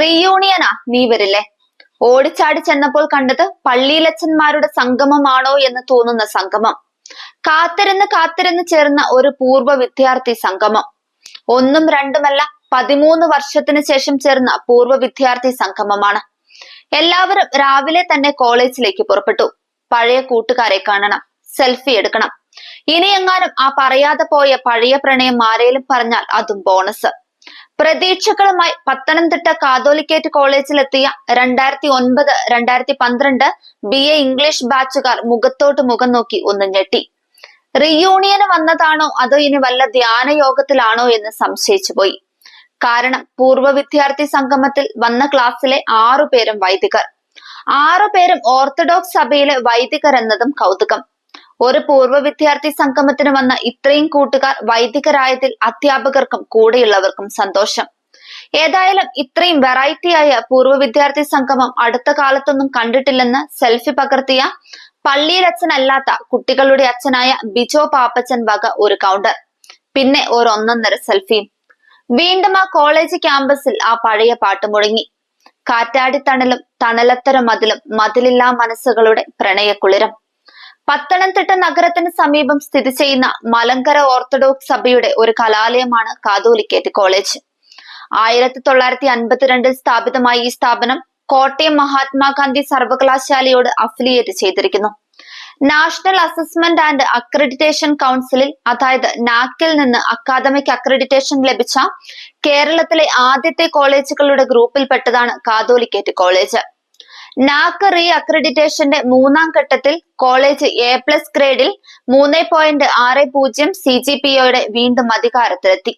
റീയൂണിയനാ നീ വരില്ലേ? ഓടിച്ചാടി ചെന്നപ്പോൾ കണ്ടത് പള്ളിയിലച്ചന്മാരുടെ സംഗമമാണോ എന്ന് തോന്നുന്ന സംഗമം. കാത്തിരുന്ന് കാത്തിരുന്ന് ചേർന്ന ഒരു പൂർവ വിദ്യാർത്ഥി സംഗമം. ഒന്നും രണ്ടുമല്ല പതിമൂന്ന് വർഷത്തിന് ശേഷം ചേർന്ന പൂർവ വിദ്യാർത്ഥി സംഗമമാണ്. എല്ലാവരും രാവിലെ തന്നെ കോളേജിലേക്ക് പുറപ്പെട്ടു. പഴയ കൂട്ടുകാരെ കാണണം സെൽഫി എടുക്കണം. ഇനി എങ്ങാനും ആ പറയാതെ പോയ പഴയ പ്രണയം ആരേലും പറഞ്ഞാൽ അതും ബോണസ്. പ്രതീക്ഷകളുമായി പത്തനംതിട്ട കാതോലിക്കേറ്റ് കോളേജിലെത്തിയ രണ്ടായിരത്തി ഒൻപത് രണ്ടായിരത്തി പന്ത്രണ്ട് ബി എ ഇംഗ്ലീഷ് ബാച്ചുകാർ മുഖത്തോട്ട് മുഖം നോക്കി ഒന്ന് ഞെട്ടി. റീയൂണിയന് വന്നതാണോ അതോ ഇനി വല്ല ധ്യാന യോഗത്തിലാണോ എന്ന് സംശയിച്ചു പോയി. കാരണം പൂർവ വിദ്യാർത്ഥി സംഗമത്തിൽ വന്ന ക്ലാസ്സിലെ ആറു പേരും വൈദികർ. ആറു പേരും ഓർത്തഡോക്സ് സഭയിലെ വൈദികർ എന്നതും കൗതുകം. ഒരു പൂർവ വിദ്യാർത്ഥി സംഗമത്തിന് വന്ന ഇത്രയും കൂട്ടുകാർ വൈദികരായതിൽ അധ്യാപകർക്കും കൂടെയുള്ളവർക്കും സന്തോഷം. ഏതായാലും ഇത്രയും വെറൈറ്റി ആയ പൂർവ വിദ്യാർത്ഥി സംഗമം അടുത്ത കാലത്തൊന്നും കണ്ടിട്ടില്ലെന്ന് സെൽഫി പകർത്തിയ പള്ളിയിൽ അച്ഛനല്ലാത്ത കുട്ടികളുടെ അച്ഛനായ ബിജോ പാപ്പച്ചൻ വക ഒരു കൗണ്ടർ പിന്നെ ഒരു ഒന്നൊന്നര സെൽഫിയും വീണ്ടും ആ കോളേജ് ക്യാമ്പസിൽ ആ പഴയ പാട്ട് മുഴങ്ങി. കാറ്റാടി തണലും തണലത്തര മതിലും മതിലില്ലാ മനസ്സുകളുടെ പ്രണയക്കുളിരം. പത്തനംതിട്ട നഗരത്തിന് സമീപം സ്ഥിതി ചെയ്യുന്ന മലങ്കര ഓർത്തഡോക്സ് സഭയുടെ ഒരു കലാലയമാണ് കാതോലിക്കേറ്റ് കോളേജ്. ആയിരത്തി തൊള്ളായിരത്തി അൻപത്തിരണ്ടിൽ സ്ഥാപിതമായ ഈ സ്ഥാപനം കോട്ടയം മഹാത്മാഗാന്ധി സർവകലാശാലയോട് അഫിലിയേറ്റ് ചെയ്തിരിക്കുന്നു. നാഷണൽ അസസ്മെന്റ് ആൻഡ് അക്രഡിറ്റേഷൻ കൗൺസിലിൽ അതായത് നാക്കിൽ നിന്ന് അക്കാദമിക് അക്രഡിറ്റേഷൻ ലഭിച്ച കേരളത്തിലെ ആദ്യത്തെ കോളേജുകളുടെ ഗ്രൂപ്പിൽപ്പെട്ടതാണ് കാതോലിക്കേറ്റ് കോളേജ്. നാക്ക് റീ അക്രഡിറ്റേഷന്റെ മൂന്നാം ഘട്ടത്തിൽ കോളേജ് എ പ്ലസ് ഗ്രേഡിൽ മൂന്ന് പോയിന്റ് ആറ് പൂജ്യം സി ജി പി ഒയുടെ വീണ്ടും അധികാരത്തിലെത്തി.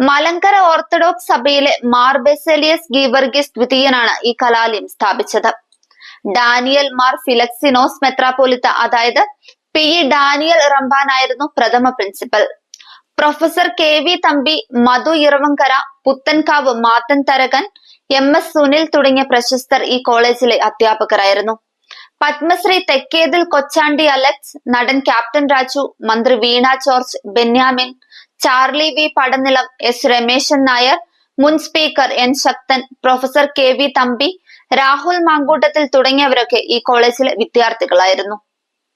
മലങ്കര ഓർത്തഡോക്സ് സഭയിലെ മാർ ബെസേലിയസ് ഗീവർഗീസ് ദ്വിതീയനാണ് ഈ കലാലയം സ്ഥാപിച്ചത്. ഡാനിയൽ മാർ ഫിലക്സിനോസ് മെത്രാപോലിത്ത അതായത് പി. ഡാനിയൽ റംബാനായിരുന്നു പ്രഥമ principal professor K V Thampi Madhu Iravankara Puthenkavu Mathan Tharakan M S Sunil തുടങ്ങിയ പ്രശസ്തർ ഈ കോളേജിലെ അധ്യാപകരായിരുന്നു. പത്മശ്രീ തെക്കേതിൽ കൊച്ചാണ്ടി അലക്സ് നടൻ ക്യാപ്റ്റൻ രാജു മന്ത്രി Veena George Benyamin Charlie V Padanilam S Rameshan Nair മുൻ speaker N Sakthan professor K V Thampi Rahul Mamkootathil തുടങ്ങിയവരൊക്കെ ഈ കോളേജിലെ വിദ്യാർത്ഥികളായിരുന്നു.